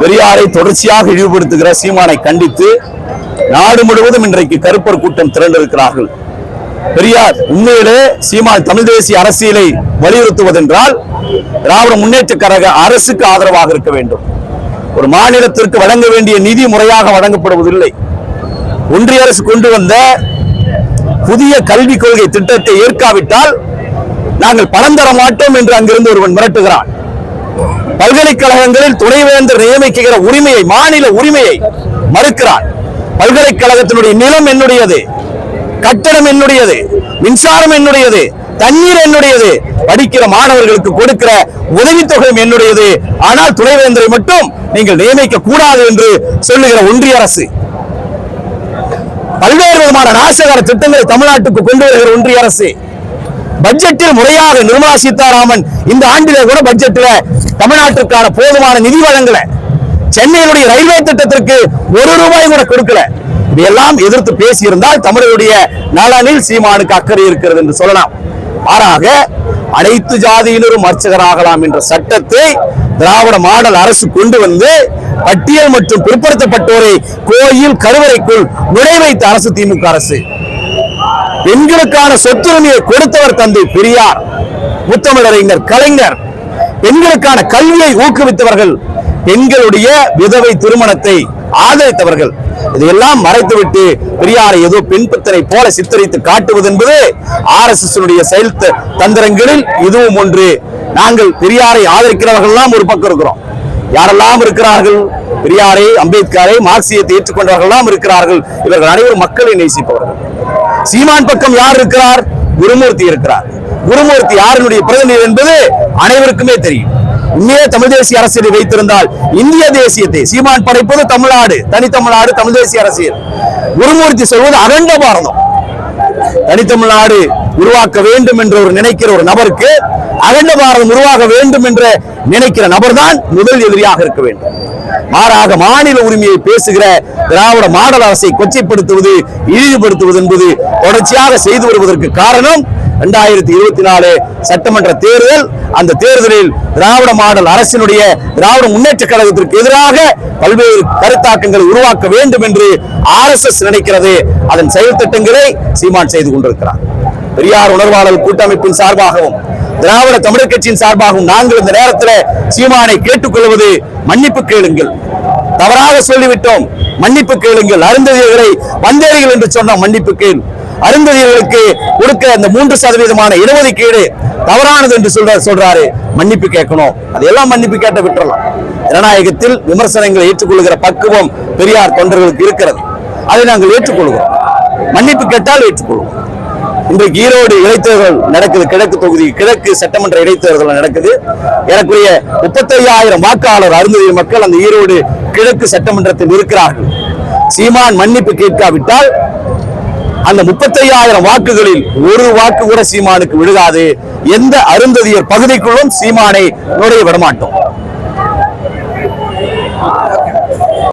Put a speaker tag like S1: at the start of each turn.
S1: பெரியாரை தொடர்ச்சியாக இழிவுபடுத்துகிற சீமானை கண்டித்து நாடு முழுவதும் இன்றைக்கு கருப்பர் கூட்டம் திரண்டிருக்கிறார்கள். பெரியார் உண்மையிலே சீமான் தமிழ் தேசிய அரசியலை வலியுறுத்துவதென்றால் திராவிட முன்னேற்ற கழக அரசுக்கு ஆதரவாக இருக்க வேண்டும். ஒரு மாநிலத்திற்கு வழங்க வேண்டிய நிதி முறையாக வழங்கப்படுவதில்லை. ஒன்றிய அரசு கொண்டு வந்த புதிய கல்விக் கொள்கை திட்டத்தை ஏற்காவிட்டால் நாங்கள் பணம் தர மாட்டோம் என்று அங்கிருந்து ஒருவன் மிரட்டுகிறான். பல்கலைக்கழகங்களில் துணைவேந்தர் நியமிக்கிற உரிமையை மாநில உரிமையை மறுக்கிறார். பல்கலைக்கழகத்தினுடைய நிலம் என்னுடையது? கட்டடம் என்னுடையது? மின்சாரம் என்னுடையது? தண்ணீர் என்னுடையது? படிக்கிற மாணவர்களுக்கு கொடுக்கிற உதவித்தொகையும் என்னுடையது? ஆனால் துணைவேந்தரை மட்டும் நீங்கள் நியமிக்க கூடாது என்று சொல்லுகிற ஒன்றிய அரசு. பல்வேறு விதமான நாசகர திட்டங்களை தமிழ்நாட்டுக்கு கொண்டு வருகிற ஒன்றிய அரசு. பட்ஜெட்டில் முறையாக நிர்மலா சீதாராமன் இந்த ஆண்டிலே கூட பட்ஜெட்டில் தமிழ்நாட்டிற்கான போதுமான நிதி வழங்கல. சென்னையினுடைய ரயில்வே திட்டத்திற்கு ஒரு ரூபாய் கூட கொடுக்கல. இதையெல்லாம் எதிர்த்து பேசியிருந்தால் தமிழருடைய நலனில் சீமானுக்கு அக்கறை இருக்கிறது என்று சொல்லலாம். மாறாக அனைத்து ஜாதியினரும் அர்ச்சகராகலாம் என்ற சட்டத்தை திராவிட மாடல் அரசு கொண்டு வந்து பட்டியல் மற்றும் பிற்படுத்தப்பட்டோரை கோயில் கருவறைக்குள் நுழைவைத்த அரசு திமுக அரசு பெண்களுக்கான சொத்துரிமையை கொடுத்தவர் தந்தை பெரியார். முத்தமிழறிஞர் கலைஞர். பெண்களுக்கான கல்வியை ஊக்குவித்தவர்கள் பெண்களுடைய விதவை திருமணத்தை ஆதரித்தவர்கள். இதையெல்லாம் மறைத்துவிட்டு பெரியாரை ஏதோ பெண் போல சித்தரித்து காட்டுவது என்பது ஆர் எஸ் எஸ் செயல் தந்திரங்களில் இதுவும் ஒன்று. நாங்கள் பெரியாரை ஆதரிக்கிறவர்கள் எல்லாம் ஒரு பக்கம் இருக்கிறோம். யாரெல்லாம் இருக்கிறார்கள்? பெரியாரை அம்பேத்கரை மார்க்சியத்தை ஏற்றுக்கொண்டவர்கள் எல்லாம் இருக்கிறார்கள். இவர்கள் அனைவரும் மக்களை நேசிப்பவர்கள். சீமான் பக்கம் யார் இருக்கிறார்? குருமூர்த்தி இருக்கிறார். குருமூர்த்தி யாருடைய பிரதிநிதி என்பது அனைவருக்குமே தெரியும். உண்மையே தமிழ் தேசிய அரசியலை வைத்திருந்தால் இந்திய தேசியத்தை சீமான் படைப்பது தமிழ்நாடு தனித்தமிழ்நாடு தமிழ் தேசிய அரசியல். குருமூர்த்தி சொல்வது அகண்ட பாரதம். தனித்தமிழ்நாடு உருவாக்க வேண்டும் என்று ஒரு நினைக்கிற ஒரு நபருக்கு அகண்ட பாரதம் உருவாக வேண்டும் என்று நினைக்கிற நபர்தான் முதல் எதிரியாக இருக்க வேண்டும். மாறாக மாநில உரிமையை பேசுகிற திராவிட மாடல் அரசை கொச்சைப்படுத்துவது இழிவுபடுத்துவது என்பது தொடர்ச்சியாக செய்து வருவதற்கு காரணம் இரண்டாயிரத்தி இருபத்தி நாலு சட்டமன்ற தேர்தல். அந்த தேர்தலில் திராவிட மாடல் அரசினுடைய திராவிட முன்னேற்ற கழகத்திற்கு எதிராக பல்வேறு கருத்தாக்கங்களை உருவாக்க வேண்டும் என்று ஆர்எஸ்எஸ் நினைக்கிறது. அதன் செயல் திட்டங்களை சீமான் செய்து கொண்டிருக்கிறார். பெரியார் உணர்வாளர் கூட்டமைப்பின் சார்பாகவும் திராவிட தமிழர் கட்சியின் சார்பாகவும் நாங்கள் இந்த நேரத்தில் சீமானை கேட்டுக்கொள்வது மன்னிப்பு கேளுங்கள். தவறாக சொல்லிவிட்டோம். மன்னிப்பு கேளுங்கள். அருந்ததியர்களை வந்தேறிகள் என்று சொன்ன மன்னிப்பு கேள். அருந்ததியர்களுக்கு கொடுக்க அந்த மூன்று சதவீதமான இடஒதுக்கீடு தவறானது என்று சொல்ற சொல்றாரு. மன்னிப்பு கேட்கணும். அதையெல்லாம் மன்னிப்பு கேட்ட விட்டுறலாம். ஜனநாயகத்தில் விமர்சனங்களை ஏற்றுக்கொள்கிற பக்குவம் பெரியார் தொண்டர்களுக்கு இருக்கிறது. அதை நாங்கள் ஏற்றுக்கொள்கிறோம். மன்னிப்பு கேட்டால் ஏற்றுக்கொள்வோம். இன்றைக்கு ஈரோடு இடைத்தேர்தல் நடக்குது. கிழக்கு தொகுதி கிழக்கு சட்டமன்ற இடைத்தேர்தல் நடக்குது. எனக்குரிய முப்பத்தையாயிரம் வாக்காளர் அருந்ததி மக்கள் அந்த ஈரோடு கிழக்கு சட்டமன்றத்தில் இருக்கிறார்கள். சீமான் மன்னிப்பு கேட்காவிட்டால் அந்த முப்பத்தையாயிரம் வாக்குகளில் ஒரு வாக்கு கூட சீமானுக்கு விழுகாது. எந்த அருந்ததியர் பகுதிக்குள்ளும் சீமானை நுழைய விடமாட்டோம்.